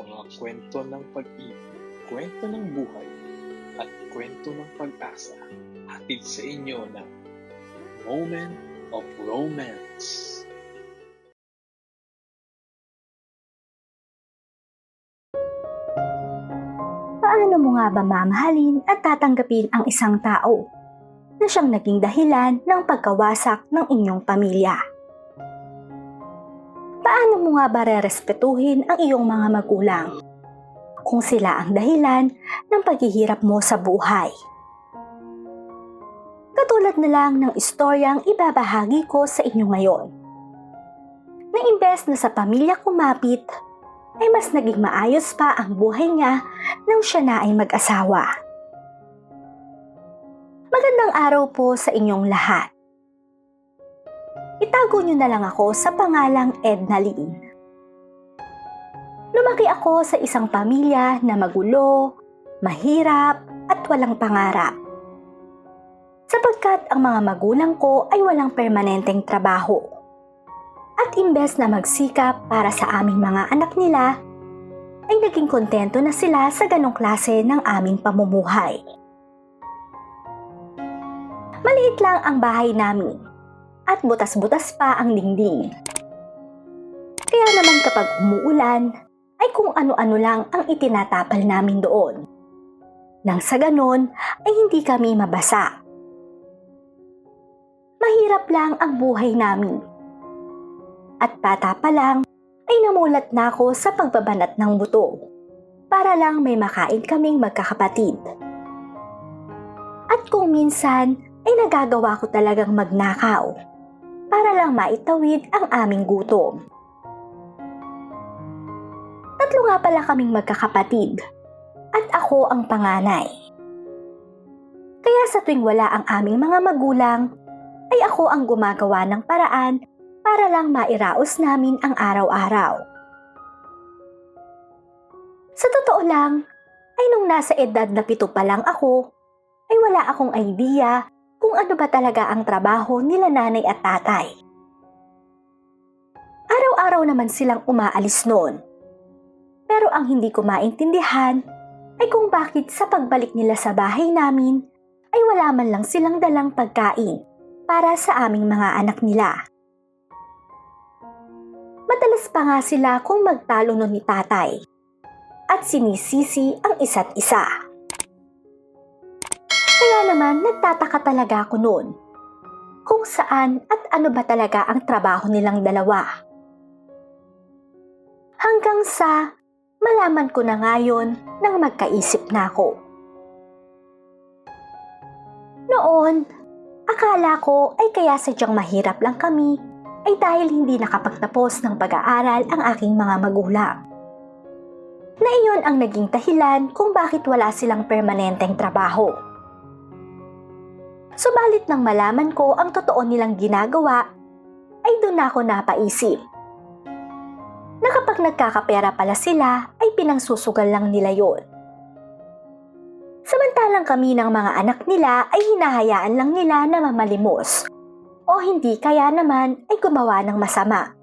mga kwento ng pag-ibig, kwento ng buhay, at kwento ng pag-asa hatid sa inyo ng Moment of Romance. Paano mo nga ba mamahalin at tatanggapin ang isang tao na siyang naging dahilan ng pagkawasak ng inyong pamilya? Paano mo nga ba rerespetuhin ang iyong mga magulang kung sila ang dahilan ng paghihirap mo sa buhay? Katulad na lang ng istoryang ibabahagi ko sa inyo ngayon. Na imbes na sa pamilya kumapit, ay mas naging maayos pa ang buhay niya nang siya na ay mag-asawa. Magandang araw po sa inyong lahat. Itago niyo na lang ako sa pangalang Edna Lynn. Lumaki ako sa isang pamilya na magulo, mahirap, at walang pangarap. Sapagkat ang mga magulang ko ay walang permanenteng trabaho. At imbes na magsikap para sa aming mga anak nila, ay naging kontento na sila sa ganong klase ng aming pamumuhay. Maliit lang ang bahay namin at butas-butas pa ang dingding. Kaya naman kapag umuulan, ay kung ano-ano lang ang itinatapal namin doon. Nang sa ganon ay hindi kami mabasa. Mahirap lang ang buhay namin. At bata pa lang ay namulat na ako sa pagbabanat ng buto para lang may makain kaming magkakapatid. At kung minsan ay nagagawa ko talagang magnakaw para lang maitawid ang aming gutom. Tatlo nga pala kaming magkakapatid at ako ang panganay. Kaya sa tuwing wala ang aming mga magulang, ay ako ang gumagawa ng paraan para lang mairaos namin ang araw-araw. Sa totoo lang, ay nung nasa edad na pito pa lang ako, ay wala akong idea kung ano ba talaga ang trabaho nila nanay at tatay. Araw-araw naman silang umaalis noon. Pero ang hindi ko maintindihan ay kung bakit sa pagbalik nila sa bahay namin ay wala man lang silang dalang pagkain para sa aming mga anak nila. Madalas pa nga sila kung magtalo nun ni tatay at sinisisi ang isa't isa. Kaya naman nagtataka talaga ako noon kung saan at ano ba talaga ang trabaho nilang dalawa. Hanggang sa malaman ko na ngayon nang magkaisip na ako. Noon, akala ko ay kaya sadyang mahirap lang kami ay dahil hindi nakapagtapos ng pag-aaral ang aking mga magulang. Na iyon ang naging dahilan kung bakit wala silang permanenteng trabaho. Subalit nang malaman ko ang totoo nilang ginagawa, ay doon ako napaisip. Na kapag nagkakapera pala sila, ay pinangsusugal lang nila yon. Samantalang kami ng mga anak nila ay hinahayaan lang nila na mamalimos o hindi kaya naman ay gumawa ng masama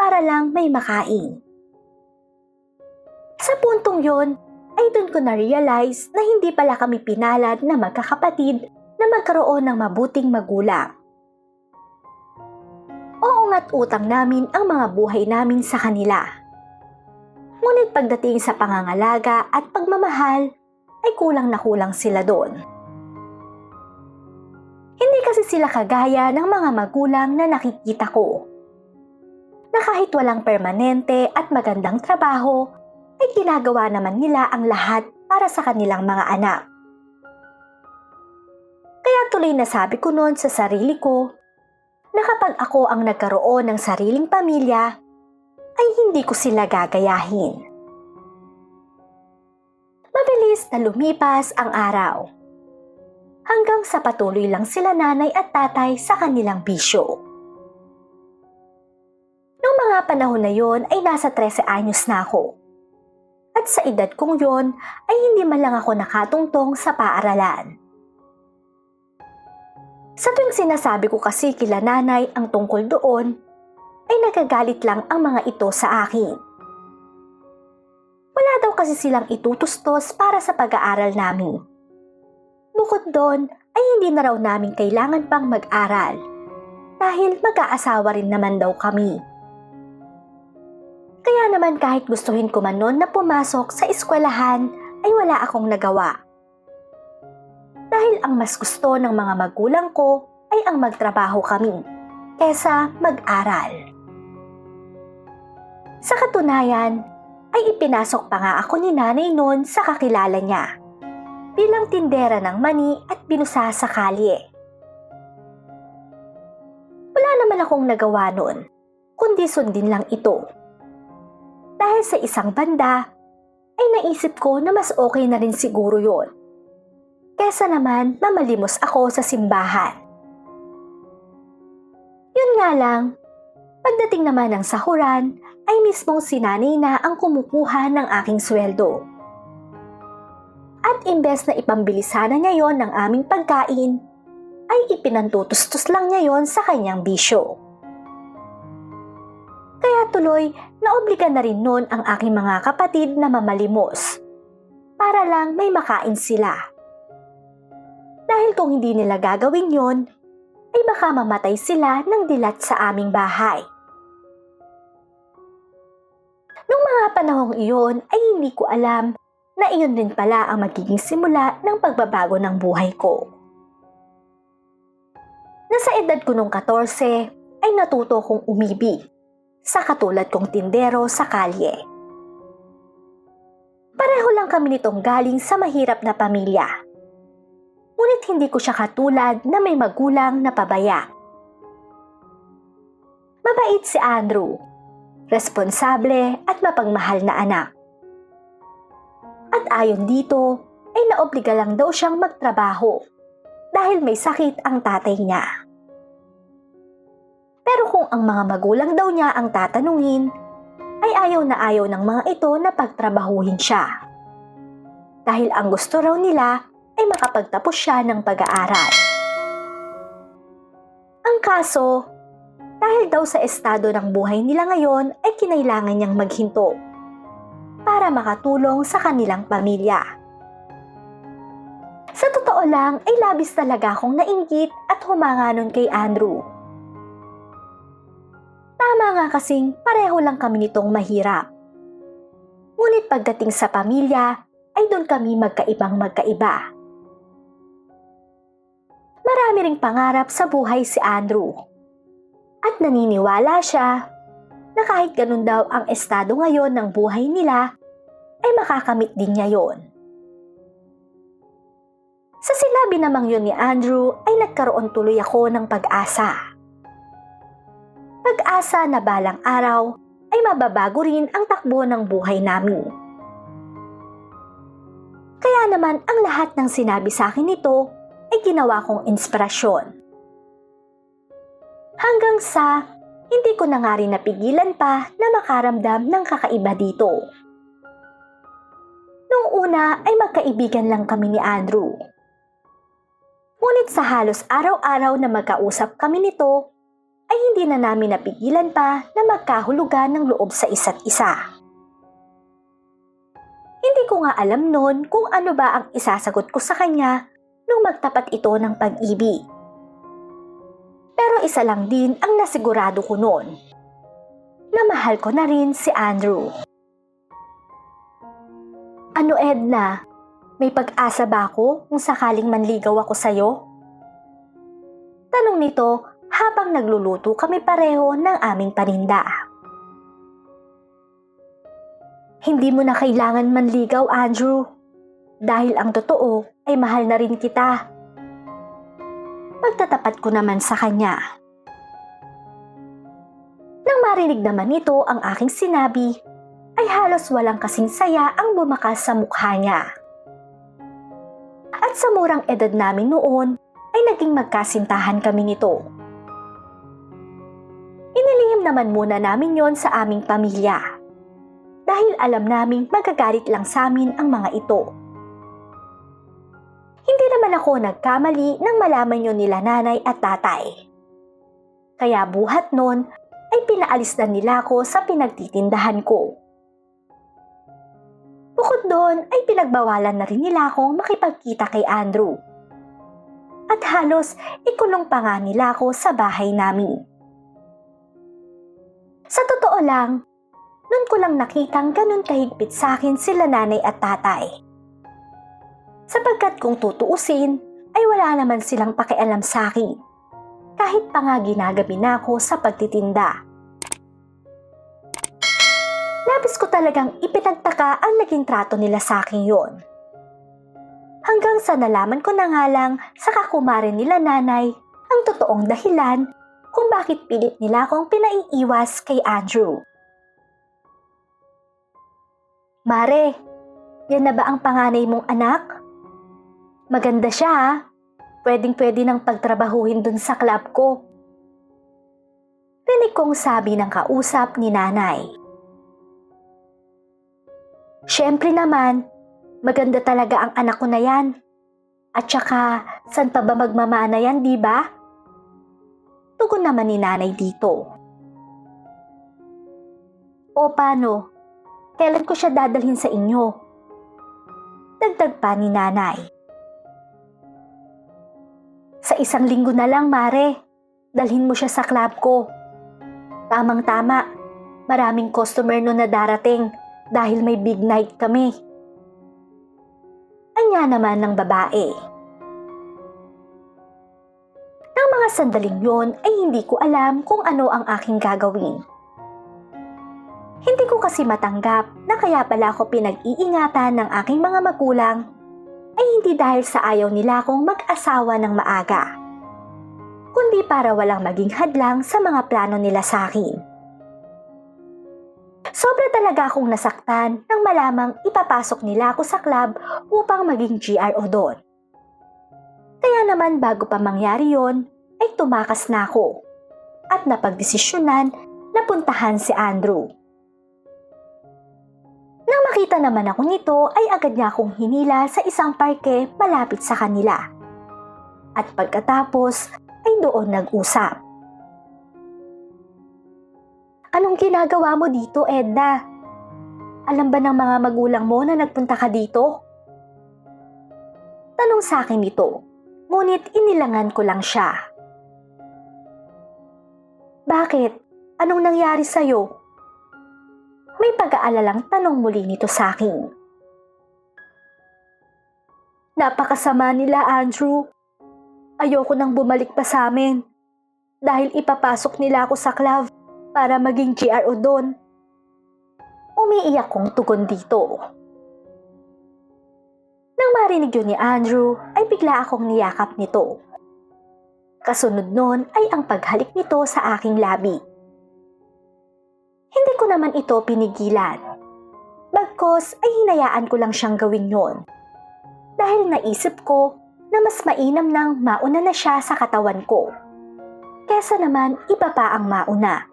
para lang may makain. Sa puntong yon, ay doon ko na-realize na hindi pala kami pinalad na magkakapatid na magkaroon ng mabuting magulang. Oo nga't utang namin ang mga buhay namin sa kanila. Ngunit pagdating sa pangangalaga at pagmamahal, ay kulang na kulang sila doon. Hindi kasi sila kagaya ng mga magulang na nakikita ko. Na kahit walang permanente at magandang trabaho, ay ginagawa naman nila ang lahat para sa kanilang mga anak. Tuloy na sabi ko noon sa sarili ko na kapag ako ang nagkaroon ng sariling pamilya, ay hindi ko sila gagayahin. Mabilis na lumipas ang araw. Hanggang sa patuloy lang sila nanay at tatay sa kanilang bisyo. Noong mga panahon na yon ay nasa 13 anyos na ako. At sa edad kong yon ay hindi man lang ako nakatungtong sa paaralan. Sa tuwing sinasabi ko kasi kila nanay ang tungkol doon, ay nagagalit lang ang mga ito sa akin. Wala daw kasi silang itutustos para sa pag-aaral namin. Bukod doon, ay hindi na raw namin kailangan pang mag-aral. Dahil mag-aasawa rin naman daw kami. Kaya naman kahit gustuhin ko man noon na pumasok sa eskwelahan ay wala akong nagawa. Dahil ang mas gusto ng mga magulang ko ay ang magtrabaho kami kesa mag-aral. Sa katunayan, ay ipinasok pa nga ako ni nanay noon sa kakilala niya bilang tindera ng mani at binusa sa kalye. Wala naman akong nagawa noon, kundi sundin lang ito. Dahil sa isang banda, ay naisip ko na mas okay na rin siguro yon. Kesa naman na malimos ako sa simbahan. Yun nga lang, pagdating naman ng sahuran, ay mismong si nanay na ang kumukuha ng aking sweldo. At imbes na ipambili sana niya yon ng aming pagkain, ay ipinantutustos lang niya yon sa kanyang bisyo. Kaya tuloy, naobliga na rin noon ang aking mga kapatid na mamalimos para lang may makain sila. Dahil kung hindi nila gagawin yon, ay baka mamatay sila ng dilat sa aming bahay. Nung mga panahong iyon ay hindi ko alam na iyon din pala ang magiging simula ng pagbabago ng buhay ko. Nasa edad ko nung 14 ay natuto kong umibig sa katulad kong tindero sa kalye. Pareho lang kami nitong galing sa mahirap na pamilya. Ngunit hindi ko siya katulad na may magulang na pabaya. Mabait si Andrew, responsable at mapagmahal na anak. At ayon dito, ay naobliga lang daw siyang magtrabaho dahil may sakit ang tatay niya. Pero kung ang mga magulang daw niya ang tatanungin, ay ayaw na ayaw ng mga ito na pagtrabahuhin siya. Dahil ang gusto raw nila ay makapagtapos siya ng pag-aaral. Ang kaso, dahil daw sa estado ng buhay nila ngayon ay kinailangan niyang maghinto para makatulong sa kanilang pamilya. Sa totoo lang ay labis talaga akong nainggit at humanga nun kay Andrew. Tama nga kasing pareho lang kami nitong mahirap. Ngunit pagdating sa pamilya ay doon kami magkaibang magkaiba. Marami ring pangarap sa buhay si Andrew. At naniniwala siya na kahit ganun daw ang estado ngayon ng buhay nila, ay makakamit din niya yon. Sa sinabi namang yun ni Andrew ay nagkaroon tuloy ako ng pag-asa. Pag-asa na balang araw ay mababago rin ang takbo ng buhay namin. Kaya naman ang lahat ng sinabi sa akin nito ay ginawa kong inspirasyon. Hanggang sa hindi ko na nga rin napigilan pa na makaramdam ng kakaiba dito. Nung una ay magkaibigan lang kami ni Andrew. Ngunit sa halos araw-araw na magkausap kami nito, ay hindi na namin napigilan pa na magkahulugan ng loob sa isa't isa. Hindi ko nga alam noon kung ano ba ang isasagot ko sa kanya nung magtapat ito ng pag-ibig. Pero isa lang din ang nasigurado ko noon, na mahal ko na rin si Andrew. Ano Edna, may pag-asa ba ako kung sakaling manligaw ako sa'yo? Tanong nito habang nagluluto kami pareho ng aming paninda. Hindi mo na kailangan manligaw, Andrew. Dahil ang totoo ay mahal na rin kita. Pagtatapat ko naman sa kanya. Nang marinig naman nito ang aking sinabi, ay halos walang kasing saya ang bumakas sa mukha niya. At sa murang edad namin noon, ay naging magkasintahan kami nito. Inilihim naman muna namin yon sa aming pamilya. Dahil alam naming magagalit lang sa amin ang mga ito. Hindi naman ako nagkamali nang malaman yon nila nanay at tatay. Kaya buhat nun ay pinaalis na nila ako sa pinagtitindahan ko. Bukod doon ay pinagbawalan na rin nila akong makipagkita kay Andrew. At halos ikulong pa nga nila ako sa bahay namin. Sa totoo lang, noon ko lang nakitang ganun kahigpit sa akin sila nanay at tatay. Sapagkat kung tutuusin, ay wala naman silang pakialam sa akin. Kahit pa nga ginagabi na ako sa pagtitinda. Labis ko talagang ipinagtaka ang naging trato nila sa akin yon. Hanggang sa nalaman ko na nga lang sa kakumarin nila nanay ang totoong dahilan kung bakit pilit nila akong pinaiiwas kay Andrew. Mare, yan na ba ang panganay mong anak? Maganda siya ha. Pwedeng pwede nang pagtrabahuhin dun sa club ko. Rinig kong sabi ng kausap ni nanay. Siyempre naman, maganda talaga ang anak ko na yan. At saka, san pa ba magmamana yan, di ba? Tugon naman ni nanay dito. O paano? Kailan ko siya dadalhin sa inyo? Dagdag pa ni nanay. Sa isang linggo na lang, Mare. Dalhin mo siya sa club ko. Tamang-tama. Maraming customer no na darating dahil may big night kami. Anya naman ng babae. Nang mga sandaling yon ay hindi ko alam kung ano ang aking gagawin. Hindi ko kasi matanggap na kaya pala ako pinag-iingatan ng aking mga magulang ay hindi dahil sa ayaw nila akong mag-asawa ng maaga, kundi para walang maging hadlang sa mga plano nila sa akin. Sobra talaga akong nasaktan nang malamang ipapasok nila ako sa club upang maging GRO doon. Kaya naman bago pa mangyari yon, ay tumakas na ako at napagdesisyonan na puntahan si Andrew. Nang makita naman ako nito ay agad niya akong hinila sa isang parke malapit sa kanila. At pagkatapos ay doon nag-usap. Anong ginagawa mo dito, Edna? Alam ba ng mga magulang mo na nagpunta ka dito? Tanong sa akin nito, ngunit inilangan ko lang siya. Bakit? Anong nangyari sa'yo? May pag-aalalang tanong muli nito sa akin. Napakasama nila, Andrew. Ayoko nang bumalik pa sa amin. Dahil ipapasok nila ako sa club para maging GRO doon. Umiiyak kong tugon dito. Nang marinig yun ni Andrew, ay bigla akong niyakap nito. Kasunod nun ay ang paghalik nito sa aking labi. Hindi ko naman ito pinigilan. Bagkos ay hinayaan ko lang siyang gawin yon. Dahil naisip ko na mas mainam nang mauna na siya sa katawan ko. Kesa naman iba pa ang mauna.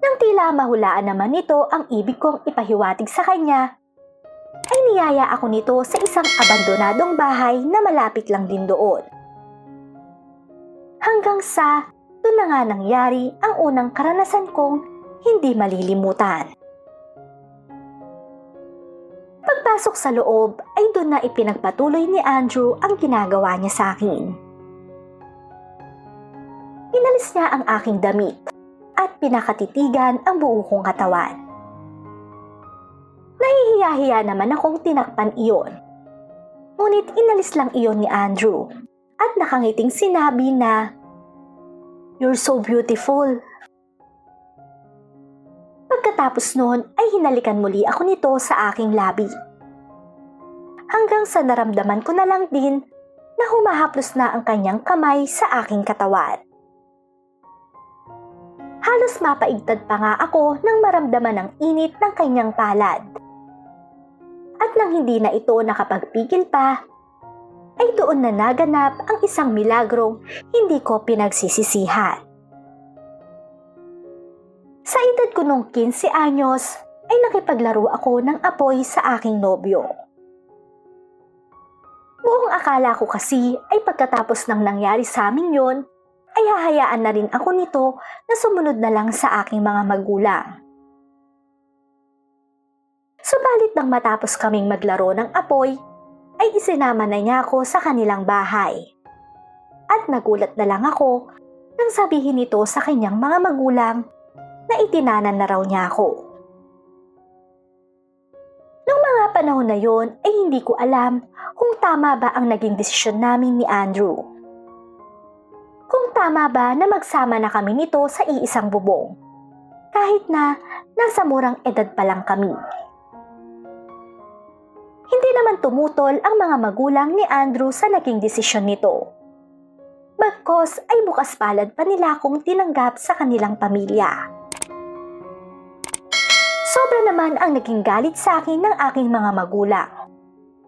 Nang tila mahulaan naman nito ang ibig kong ipahiwatig sa kanya, ay niyaya ako nito sa isang abandonadong bahay na malapit lang din doon. Hanggang sa na nga nangyari ang unang karanasan kong hindi malilimutan. Pagpasok sa loob ay doon na ipinagpatuloy ni Andrew ang ginagawa niya sa akin. Inalis niya ang aking damit at pinakatitigan ang buo kong katawan. Nahihiya-hiya naman akong tinakpan iyon. Ngunit inalis lang iyon ni Andrew at nakangiting sinabi na, You're so beautiful. Pagkatapos noon ay hinalikan muli ako nito sa aking labi. Hanggang sa naramdaman ko na lang din na humahaplos na ang kanyang kamay sa aking katawan. Halos mapaigtad pa nga ako nang maramdaman ang init ng kanyang palad. At nang hindi na ito nakapagpigil pa, ay doon na naganap ang isang milagrong hindi ko pinagsisisihan. Sa edad ko nung 15 anyos, ay nakipaglaro ako ng apoy sa aking nobyo. Buong akala ko kasi ay pagkatapos ng nangyari sa amin yon, ay hahayaan na rin ako nito na sumunod na lang sa aking mga magulang. Subalit nang matapos kaming maglaro ng apoy, ay isinama na niya ako sa kanilang bahay. At nagulat na lang ako nang sabihin nito sa kanyang mga magulang na itinanan na raw niya ako. Noong mga panahon na yon ay hindi ko alam kung tama ba ang naging desisyon namin ni Andrew. Kung tama ba na magsama na kami nito sa iisang bubong. Kahit na nasa murang edad pa lang kami. Hindi naman tumutol ang mga magulang ni Andrew sa naging desisyon nito. Bagkos ay bukas palad pa nila akong tinanggap sa kanilang pamilya. Sobra naman ang naging galit sa akin ng aking mga magulang.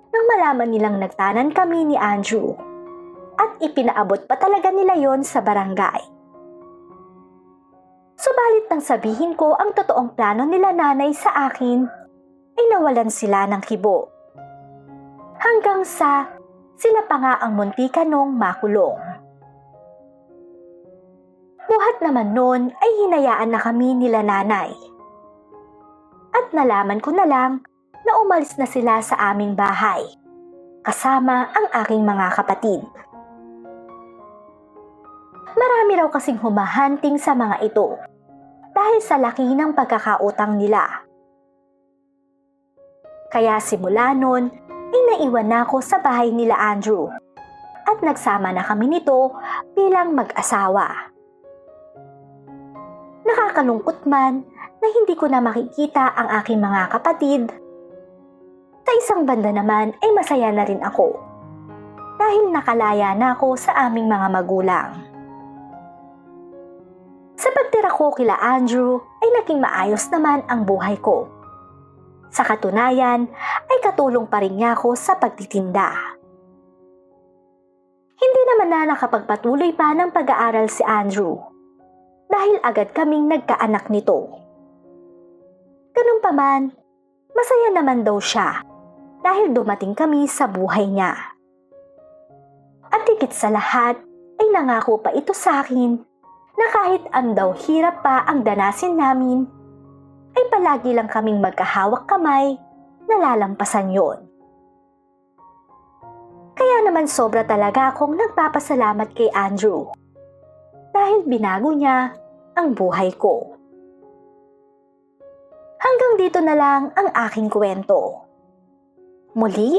Nang malaman nilang nagtanan kami ni Andrew. At ipinaabot pa talaga nila yon sa barangay. Subalit nang sabihin ko ang totoong plano nila nanay sa akin, ay nawalan sila ng kibo. Hanggang sa sila pa nga ang muntika nung makulong. Buhat naman noon ay hinayaan na kami nila nanay. At nalaman ko na lang na umalis na sila sa aming bahay, kasama ang aking mga kapatid. Marami raw kasing humahanting sa mga ito dahil sa laki ng pagkakautang nila. Kaya simula noon ay naiwan na ako sa bahay nila Andrew at nagsama na kami nito bilang mag-asawa. Nakakalungkot man na hindi ko na makikita ang aking mga kapatid. Sa isang banda naman ay masaya na rin ako dahil nakalaya na ako sa aming mga magulang. Sa pagtira ko kila Andrew ay naging maayos naman ang buhay ko. Sa katunayan ay katulong pa rin niya ako sa pagtitinda. Hindi naman na nakapagpatuloy pa ng pag-aaral si Andrew dahil agad kaming nagkaanak nito. Ganun pa man, masaya naman daw siya dahil dumating kami sa buhay niya. At higit sa lahat ay nangako pa ito sa akin na kahit andaw hirap pa ang danasin namin, ay palagi lang kaming magkahawak kamay na lalampasan yon. Kaya naman sobra talaga akong nagpapasalamat kay Andrew dahil binago niya ang buhay ko. Hanggang dito na lang ang aking kwento. Muli,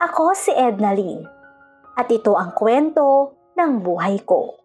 ako si Edna Lynn at ito ang kwento ng buhay ko.